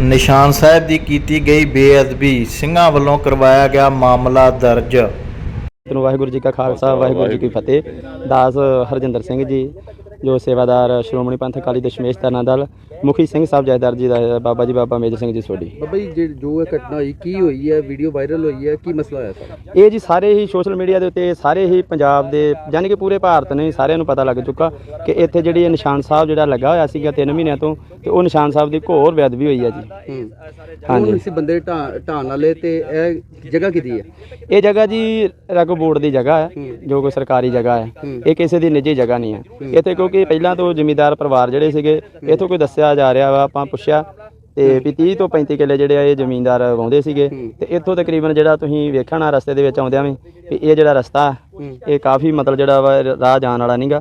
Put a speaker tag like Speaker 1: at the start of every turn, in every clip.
Speaker 1: ਨਿਸ਼ਾਨ ਸਾਹਿਬ ਦੀ ਕੀਤੀ ਗਈ ਬੇਅਦਬੀ ਸਿੰਘਾਂ ਵੱਲੋਂ ਕਰਵਾਇਆ ਗਿਆ ਮਾਮਲਾ ਦਰਜ।
Speaker 2: ਤੈਨੂੰ ਵਾਹਿਗੁਰੂ ਜੀ ਕਾ ਖਾਲਸਾ, ਵਾਹਿਗੁਰੂ ਜੀ ਕੀ ਫਤਿਹ। ਦਾਸ ਹਰਜਿੰਦਰ ਸਿੰਘ ਜੀ ਜੋ ਸੇਵਾਦਾਰ ਸ਼੍ਰੋਮਣੀ ਪੰਥ ਅਕਾਲੀ ਦਸ਼ਮੇਸ਼ ਤਰਨਾ ਦਲ ਮੁਖੀ ਸਿੰਘ ਸਾਹਿਬ ਜੈਦਾਰ ਜੀ ਦਾ ਬਾਬਾ ਜੀ ਬਾਬਾ ਮੇਜਰ ਸਿੰਘ ਜੀ ਸੋਢੀ।
Speaker 3: ਬਾਬਾ ਜੀ ਜੇ- ਜੋ ਇਹ ਘਟਨਾ ਹੋਈ ਕੀ ਹੋਈ ਹੈ? ਵੀਡੀਓ ਵਾਇਰਲ ਹੋਈ ਹੈ ਕੀ ਮਸਲਾ ਹੋਇਆ ਸਾਰਾ?
Speaker 2: ਇਹ ਜੀ ਸਾਰੇ ਹੀ ਸੋਸ਼ਲ ਮੀਡੀਆ ਦੇ ਉੱਤੇ ਸਾਰੇ ਹੀ ਪੰਜਾਬ ਦੇ ਯਾਨੀ ਕਿ ਪੂਰੇ ਭਾਰਤ ਨੇ ਸਾਰਿਆਂ ਨੂੰ ਪਤਾ ਲੱਗ ਚੁੱਕਾ ਕਿ ਇੱਥੇ ਜਿਹੜੀ ਇਹ ਨਿਸ਼ਾਨ ਸਾਹਿਬ ਜਿਹੜਾ ਲੱਗਾ ਹੋਇਆ ਸੀਗਾ 3 ਮਹੀਨਿਆਂ ਤੋਂ ਤੇ ਉਹ ਨਿਸ਼ਾਨ ਸਾਹਿਬ ਦੀ ਘੋਰ ਬੇਅਦਬੀ ਹੋਈ ਹੈ ਜੀ। ਹਾਂਜੀ।
Speaker 3: ਇਸ ਬੰਦੇ ਢਾਣ ਵਾਲੇ ਤੇ ਇਹ ਜਗ੍ਹਾ ਕਿਦੀ ਹੈ?
Speaker 2: ਇਹ ਜਗ੍ਹਾ ਜੀ ਰੈਗੋ ਬੋਰਡ ਦੀ ਜਗ੍ਹਾ ਹੈ ਜੋ ਕੋਈ ਸਰਕਾਰੀ ਜਗ੍ਹਾ ਹੈ। ਇਹ ਕਿਸੇ ਦੀ ਨਿੱਜੀ ਜਗ੍ਹਾ ਨਹੀਂ ਹੈ। ਇੱਥੇ ਕਿਉਂਕਿ ਪਹਿਲਾਂ ਤੋਂ ਜ਼ਿਮੀਂਦਾਰ ਪਰਿਵਾਰ ਜਿਹੜੇ ਸੀਗੇ ਇੱਥੋਂ ਕੋਈ ਦੱਸਿਆ ਜਾ ਰਿਹਾ ਵਾ ਆਪਾਂ ਪੁੱਛਿਆ। ਤੇ ਵੀ 30 ਤੋਂ 35 ਕਿੱਲੇ ਜਿਹੜੇ ਆ ਇਹ ਜ਼ਿਮੀਂਦਾਰ ਵਾਹੁੰਦੇ ਸੀਗੇ। ਤੇ ਇੱਥੋਂ ਤਕਰੀਬਨ ਜਿਹੜਾ ਤੁਸੀਂ ਵੇਖਣਾ ਰਸਤੇ ਦੇ ਵਿੱਚ ਆਉਂਦਿਆਂ ਵੀ ਵੀ ਇਹ ਜਿਹੜਾ ਰਸਤਾ ਇਹ ਕਾਫੀ ਮਤਲਬ ਜਿਹੜਾ ਵਾ ਰਾਹ ਜਾਣ ਵਾਲਾ ਨਹੀਂਗਾ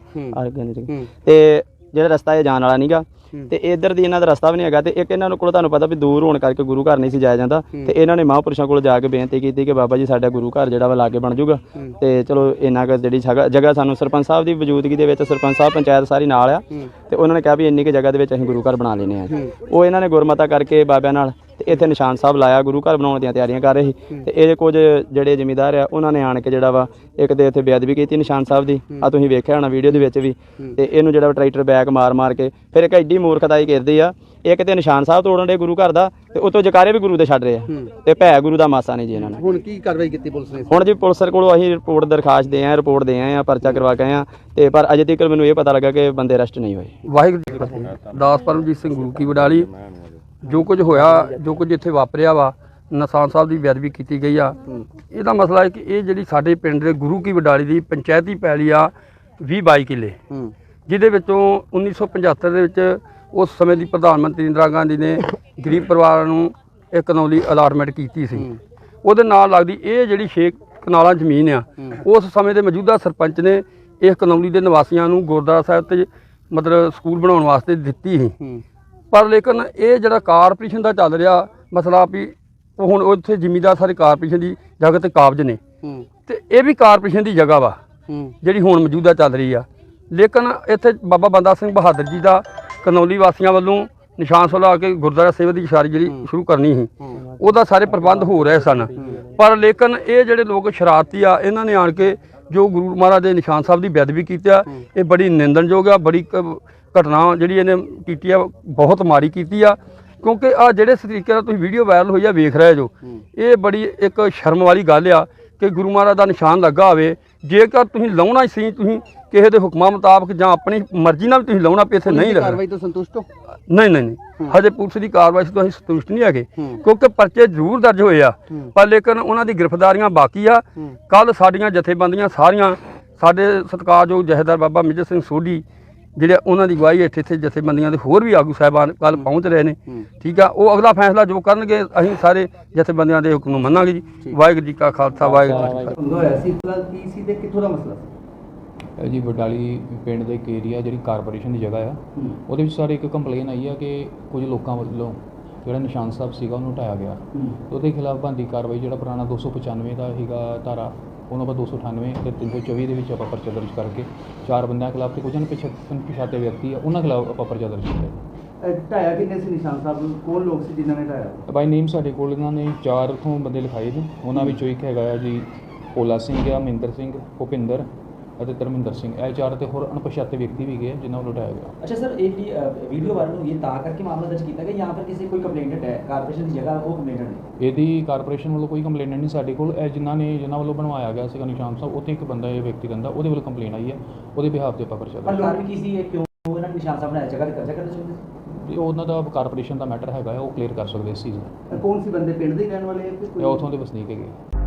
Speaker 2: ਤੇ ਜਿਹੜਾ ਰਸਤਾ ਇਹ ਜਾਣ ਵਾਲਾ ਨਹੀਂਗਾ ਤੇ ਇਧਰ ਦੀ ਇਹਨਾਂ ਦਾ ਰਸਤਾ ਵੀ ਨਹੀਂ ਹੈਗਾ ਤੇ ਇੱਕ ਇਹਨਾਂ ਨੂੰ ਕੋਲ ਤੁਹਾਨੂੰ ਪਤਾ ਵੀ ਦੂਰ ਹੋਣ ਕਰਕੇ ਗੁਰੂ ਘਰ ਨਹੀਂ ਸੀ ਜਾਇਆ ਜਾਂਦਾ ਤੇ ਇਹਨਾਂ ਨੇ ਮਹਾਂਪੁਰਸ਼ਾਂ ਕੋਲ ਜਾ ਕੇ ਬੇਨਤੀ ਕੀਤੀ ਕਿ ਬਾਬਾ ਜੀ ਸਾਡਾ ਗੁਰੂ ਘਰ ਜਿਹੜਾ ਵਾ ਲਾਗੇ ਬਣ ਜਾਊਗਾ। ਤੇ ਚਲੋ ਇੰਨਾ ਕੁ ਜਿਹੜੀ ਜਗ੍ਹਾ ਜਗ੍ਹਾ ਸਾਨੂੰ ਸਰਪੰਚ ਸਾਹਿਬ ਦੀ ਮੌਜੂਦਗੀ ਦੇ ਵਿੱਚ ਸਰਪੰਚ ਸਾਹਿਬ ਪੰਚਾਇਤ ਸਾਰੀ ਨਾਲ ਆ ਤੇ ਉਹਨਾਂ ਨੇ ਕਿਹਾ ਵੀ ਇੰਨੀ ਕੁ ਜਗ੍ਹਾ ਦੇ ਵਿੱਚ ਅਸੀਂ ਗੁਰੂ ਘਰ ਬਣਾ ਲੈਨੇ ਆ ਉਹ ਇਹਨਾਂ ਨੇ ਗੁਰਮਤਾ ਕਰਕੇ ਬਾਬਿਆਂ ਨਾਲ ਤੇ ਇੱਥੇ ਨਿਸ਼ਾਨ ਸਾਹਿਬ ਲਾਇਆ ਗੁਰੂ ਘਰ ਬਣਾਉਣ ਦੀਆਂ ਤਿਆਰੀਆਂ ਕਰ ਰਹੇ ਸੀ। ਤੇ ਇਹ ਕੁਝ ਜਿਹੜੇ ਜ਼ਿਮੀਂਦਾਰ ਆ ਉਹਨਾਂ ਨੇ ਆਣ ਕੇ ਜਿਹੜਾ ਵਾ ਇੱਕ ਤੇ ਇੱਥੇ ਬੇਅਦਬੀ ਕੀਤੀ ਨਿਸ਼ਾਨ ਸਾਹਿਬ ਦੀ। ਆ ਤੁਸੀਂ ਵੇਖਿਆ ਹੋਣਾ ਵੀਡੀਓ ਦੇ ਵਿੱਚ ਵੀ। ਤੇ ਇਹਨੂੰ ਜਿਹੜਾ ਟਰੈਕਟਰ ਬੈਕ ਮਾਰ ਮਾਰ ਕੇ ਫਿਰ ਇੱਕ ਐਡੀ ਮੂਰਖਤਾਈ ਕਰਦੇ ਆ ਇੱਕ ਤੇ ਨਿਸ਼ਾਨ ਸਾਹਿਬ ਤੋੜਨ ਦੇ ਗੁਰੂ ਘਰ ਦਾ ਤੇ ਉਤੋਂ ਜਕਾਰੇ ਵੀ ਗੁਰੂ ਦੇ ਛੱਡ ਰਹੇ ਆ। ਤੇ ਭੈ ਗੁਰੂ ਦਾ ਮਾਸਾ ਨਹੀਂ ਜੀ ਇਹਨਾਂ ਨਾਲ
Speaker 3: ਹੁਣ ਕੀ ਕਾਰਵਾਈ ਕੀਤੀ ਪੁਲਿਸ ਨੇ?
Speaker 2: ਹੁਣ ਜੀ ਪੁਲਿਸ ਕੋਲੋਂ ਅਸੀਂ ਰਿਪੋਰਟ ਦਰਖਾਸਤ ਦੇ ਆਏ ਰਿਪੋਰਟ ਦੇ ਆਏ ਆ ਪਰਚਾ ਕਰਵਾ ਕੇ ਆਏ ਆ। ਤੇ ਪਰ ਅਜੇ ਤੱਕ ਮੈਨੂੰ ਇਹ ਪਤਾ ਲੱਗਾ ਕਿ ਬੰਦੇ ਅਰੈਸਟ ਨਹੀਂ ਹੋਏ।
Speaker 4: ਵਾਹਿਗੁਰੂ ਦਾਸ ਪਰਮਜੀਤ ਸਿੰਘ ਗੁਰੂ ਕੀ ਵਡਾਲੀ। ਜੋ ਕੁਝ ਹੋਇਆ ਜੋ ਕੁਝ ਇੱਥੇ ਵਾਪਰਿਆ ਵਾ ਨਸਾਨ ਸਾਹਿਬ ਦੀ ਬੇਅਦਬੀ ਕੀਤੀ ਗਈ ਆ। ਇਹਦਾ ਮਸਲਾ ਹੈ ਕਿ ਇਹ ਜਿਹੜੀ ਸਾਡੇ ਪਿੰਡ ਦੇ ਗੁਰੂ ਕੀ ਵਡਾਲੀ ਦੀ ਪੰਚਾਇਤੀ ਪੈਲੀ ਆ 20 22 ਕਿੱਲੇ। ਜਿਹਦੇ ਵਿੱਚੋਂ 1975 ਦੇ ਵਿੱਚ ਉਸ ਸਮੇਂ ਦੀ ਪ੍ਰਧਾਨ ਮੰਤਰੀ ਇੰਦਰਾ ਗਾਂਧੀ ਨੇ ਗਰੀਬ ਪਰਿਵਾਰਾਂ ਨੂੰ ਇੱਕ ਕਨੌਲੀ ਅਲਾਟਮੈਂਟ ਕੀਤੀ ਸੀ। ਉਹਦੇ ਨਾਲ ਲੱਗਦੀ ਇਹ ਜਿਹੜੀ 6 ਕਨਾਲਾਂ ਜ਼ਮੀਨ ਆ ਉਸ ਸਮੇਂ ਦੇ ਮੌਜੂਦਾ ਸਰਪੰਚ ਨੇ ਇਸ ਕਨੌਲੀ ਦੇ ਨਿਵਾਸੀਆਂ ਨੂੰ ਗੁਰਦੁਆਰਾ ਸਾਹਿਬ ਤੇ ਮਤਲਬ ਸਕੂਲ ਬਣਾਉਣ ਵਾਸਤੇ ਦਿੱਤੀ ਸੀ। ਪਰ ਲੇਕਿਨ ਇਹ ਜਿਹੜਾ ਕਾਰਪੋਰੇਸ਼ਨ ਦਾ ਚੱਲ ਰਿਹਾ ਮਸਲਾ ਵੀ ਉਹ ਹੁਣ ਉੱਥੇ ਜ਼ਿਮੀਂਦਾਰ ਸਾਰੇ ਕਾਰਪੋਰੇਸ਼ਨ ਦੀ ਜਗ੍ਹਾ ਤੇ ਕਾਬਜ ਨੇ। ਤੇ ਇਹ ਵੀ ਕਾਰਪੋਰੇਸ਼ਨ ਦੀ ਜਗ੍ਹਾ ਵਾ ਜਿਹੜੀ ਹੁਣ ਮੌਜੂਦਾ ਚੱਲ ਰਹੀ ਆ। ਲੇਕਿਨ ਇੱਥੇ ਬਾਬਾ ਬੰਦਾ ਸਿੰਘ ਬਹਾਦਰ ਜੀ ਦਾ ਕਨੌਲੀ ਵਾਸੀਆਂ ਵੱਲੋਂ ਨਿਸ਼ਾਨ ਸੁਲਾ ਕੇ ਗੁਰਦੁਆਰਾ ਸੇਵਾ ਦੀ ਇਸ਼ਾਰੀ ਜਿਹੜੀ ਸ਼ੁਰੂ ਕਰਨੀ ਸੀ ਉਹਦਾ ਸਾਰੇ ਪ੍ਰਬੰਧ ਹੋ ਰਹੇ ਸਨ। ਪਰ ਲੇਕਿਨ ਇਹ ਜਿਹੜੇ ਲੋਕ ਸ਼ਰਾਰਤੀ ਆ ਇਹਨਾਂ ਨੇ ਆਣ ਕੇ ਜੋ ਗੁਰੂ ਮਹਾਰਾਜ ਦੇ ਨਿਸ਼ਾਨ ਸਾਹਿਬ ਦੀ ਬੇਅਦਬੀ ਕੀਤੀ ਆ ਇਹ ਬੜੀ ਨਿੰਦਣਯੋਗ ਆ ਬੜੀ ਘਟਨਾ ਜਿਹੜੀ ਇਹਨੇ ਕੀਤੀ ਆ ਬਹੁਤ ਮਾੜੀ ਕੀਤੀ ਆ। ਕਿਉਂਕਿ ਆ ਜਿਹੜੇ ਤਰੀਕੇ ਨਾਲ ਤੁਸੀਂ ਵੀਡੀਓ ਵਾਇਰਲ ਹੋਈ ਆ ਵੇਖ ਰਹੇ ਜੋ। ਇਹ ਬੜੀ ਇੱਕ ਸ਼ਰਮ ਵਾਲੀ ਗੱਲ ਆ ਕਿ ਗੁਰੂ ਮਹਾਰਾਜ ਦਾ ਨਿਸ਼ਾਨ ਲੱਗਾ ਹੋਵੇ। ਜੇਕਰ ਤੁਸੀਂ ਲਾਉਣਾ ਹੀ ਸੀ ਤੁਸੀਂ ਕਿਸੇ ਦੇ ਹੁਕਮਾਂ ਮੁਤਾਬਕ ਜਾਂ ਆਪਣੀ ਮਰਜ਼ੀ ਨਾਲ ਤੁਸੀਂ ਲਾਉਣਾ ਪਈ ਇੱਥੇ ਨਹੀਂ ਲੱਗਣਾ।
Speaker 3: ਕਾਰਵਾਈ ਤੋਂ ਸੰਤੁਸ਼ਟ ਹੋ?
Speaker 4: ਨਹੀਂ ਨਹੀਂ ਨਹੀਂ। ਹਜੇ ਪੁਲਿਸ ਦੀ ਕਾਰਵਾਈ ਤੋਂ ਅਸੀਂ ਸੰਤੁਸ਼ਟ ਨਹੀਂ ਹੈਗੇ। ਕਿਉਂਕਿ ਪਰਚੇ ਜ਼ਰੂਰ ਦਰਜ ਹੋਏ ਆ। ਪਰ ਲੇਕਿਨ ਉਹਨਾਂ ਦੀ ਗ੍ਰਿਫਤਾਰੀਆਂ ਬਾਕੀ ਆ। ਕੱਲ ਸਾਡੀਆਂ ਜਥੇਬੰਦੀਆਂ ਸਾਰੀਆਂ ਸਾਡੇ ਸਤਿਕਾਰਯੋਗ ਜਹੇਦਾਰ ਬਾਬਾ ਮੇਜਰ ਸਿੰਘ ਸੋਢੀ ਜਿਹੜੇ ਉਹਨਾਂ ਦੀ ਅਗਵਾਈ ਹੇਠ ਇੱਥੇ ਜਥੇਬੰਦੀਆਂ ਦੇ ਹੋਰ ਵੀ ਆਗੂ ਸਾਹਿਬਾਨ ਕੱਲ ਪਹੁੰਚ ਰਹੇ ਨੇ ਠੀਕ ਆ? ਉਹ ਅਗਲਾ ਫੈਸਲਾ ਜੋ ਕਰਨਗੇ ਅਸੀਂ ਸਾਰੇ ਜਥੇਬੰਦੀਆਂ ਦੇ ਹੁਕਮ ਨੂੰ ਮੰਨਾਂਗੇ ਜੀ। ਵਾਹਿਗੁਰੂ ਜੀ ਕਾ ਖਾਲਸਾ ਵਾਹਿਗੁਰੂ ਜੀ ਕੀ ਫਤਿਹ।
Speaker 3: ਹੁੰਦਾ ਹੋਇਆ ਸੀ ਫਿਲਹਾਲ ਕੀ ਸੀ ਤੇ ਕਿੱਥੋਂ ਦਾ ਮਸਲਾ
Speaker 5: ਜੀ ਬਡਾਲੀ ਪਿੰਡ ਦਾ ਇੱਕ ਏਰੀਆ ਜਿਹੜੀ ਕਾਰਪੋਰੇਸ਼ਨ ਦੀ ਜਗ੍ਹਾ ਆ ਉਹਦੇ ਵਿੱਚ ਸਾਰੇ ਇੱਕ ਕੰਪਲੇਨ ਆਈ ਆ ਕਿ ਕੁਝ ਲੋਕਾਂ ਵੱਲੋਂ ਜਿਹੜਾ ਨਿਸ਼ਾਨ ਸਾਹਿਬ ਸੀਗਾ ਉਹਨੂੰ ਢਾਇਆ ਗਿਆ। ਉਹਦੇ ਖਿਲਾਫ ਬੰਦੀ ਕਾਰਵਾਈ ਜਿਹੜਾ ਪੁਰਾਣਾ 295 ਦਾ ਹੈਗਾ ਧਾਰਾ ਉਹਨੂੰ ਆਪਾਂ 298 ਤੇ 324 ਦੇ ਵਿੱਚ ਆਪਾਂ ਪਰਚਾ ਦਰਜ ਕਰਕੇ ਚਾਰ ਬੰਦਿਆਂ ਖਿਲਾਫ ਤੇ ਕੁਝ ਅਣਪਛਾਤੇ ਵਿਅਕਤੀ ਆ ਉਹਨਾਂ ਖਿਲਾਫ ਆਪਾਂ ਪਰਚਾ ਦਰਜ ਕੀਤਾ
Speaker 3: ਢਾਇਆ ਕਿੰਨੇ ਸੀ ਨਿਸ਼ਾਨ ਸਾਹਿਬ? ਨੂੰ ਲੋਕ ਸੀ ਜਿਨ੍ਹਾਂ ਨੇ ਢਾਇਆ?
Speaker 5: ਬਾਈ ਨੇਮ ਸਾਡੇ ਕੋਲ ਇਹਨਾਂ ਨੇ ਚਾਰ ਤੋਂ ਬੰਦੇ ਲਿਖਾਏ ਨੇ। ਉਹਨਾਂ ਵਿੱਚੋਂ ਇੱਕ ਹੈਗਾ ਆ ਜੀ ਭੋਲਾ ਸਿੰਘ ਆ ਮਹਿੰਦਰ ਸਿੰਘ ਭੁਪਿੰਦਰ। ਅਤੇ ਧਰਮਿੰਦਰ ਸਿੰਘ ਇਹ ਚਾਰ ਤੇ ਹੋਰ ਅਣਪਛਾਤੇ ਵਿਅਕਤੀ ਵੀ ਗਏ ਜਿਨ੍ਹਾਂ ਨੂੰ ਲੁਟਾਇਆ ਗਿਆ।
Speaker 6: ਅੱਛਾ ਸਰ ਇਹ ਜਿਹੜੀ ਵੀਡੀਓ ਵਾਇਰਲ ਹੋਈ ਹੈ ਤਾਂ ਕਰਕੇ ਮਾਮਲਾ ਦਰਜ ਕੀਤਾ ਗਿਆ ਜਾਂ ਫਿਰ ਕਿਸੇ ਕੋਈ ਕੰਪਲੇਂਟ ਹੈ ਕਾਰਪੋਰੇਸ਼ਨ ਦੀ ਜਗ੍ਹਾ ਉਹ ਕੰਪਲੇਂਟ ਨੇ
Speaker 5: ਇਹਦੀ ਕਾਰਪੋਰੇਸ਼ਨ ਵੱਲੋਂ ਕੋਈ ਕੰਪਲੇਂਟ ਨਹੀਂ ਸਾਡੇ ਕੋਲ ਇਹ ਜਿਨ੍ਹਾਂ ਨੇ ਜਿਨ੍ਹਾਂ ਵੱਲੋਂ ਬਣਵਾਇਆ ਗਿਆ ਸੀਗਾ ਨਿਸ਼ਾਨ ਸਾਹਿਬ ਉੱਥੇ ਇੱਕ ਬੰਦਾ ਇਹ ਵਿਅਕਤੀ ਰਹਿੰਦਾ ਉਹਦੇ ਵੱਲੋਂ ਕੰਪਲੇਂਟ ਆਈ ਹੈ ਉਹਦੇ ਬਿਹਾਫ ਤੇ ਆਪਾਂ ਪਰਚਾ
Speaker 6: ਪਰ
Speaker 5: ਕਾਰਨ
Speaker 6: ਕੀ ਸੀ ਇਹ ਕਿਉਂ ਉਹਨਾਂ ਨੇ ਨਿਸ਼ਾਨ ਸਾਹਿਬ ਬਣਾਇਆ ਜਗ੍ਹਾ ਤੇ ਕਬਜ਼ਾ ਕਰਨਾ
Speaker 5: ਚਾਹੁੰਦੇ ਸੀ? ਉਹਨਾਂ ਦਾ ਕਾਰਪੋਰੇਸ਼ਨ ਦਾ ਮੈਟਰ ਹੈਗਾ ਉਹ ਕਲੀਅਰ ਕਰ ਸਕਦੇ ਇਸ ਚੀਜ਼ ਨੂੰ।
Speaker 3: ਕੌਣ ਸੀ ਬੰਦੇ ਪਿੰਡ ਦੇ ਰਹਿਣ ਵਾਲੇ ਆ
Speaker 5: ਕੋਈ ਉਥੋਂ ਦੇ ਵਸਨੀਕ ਹੈਗੇ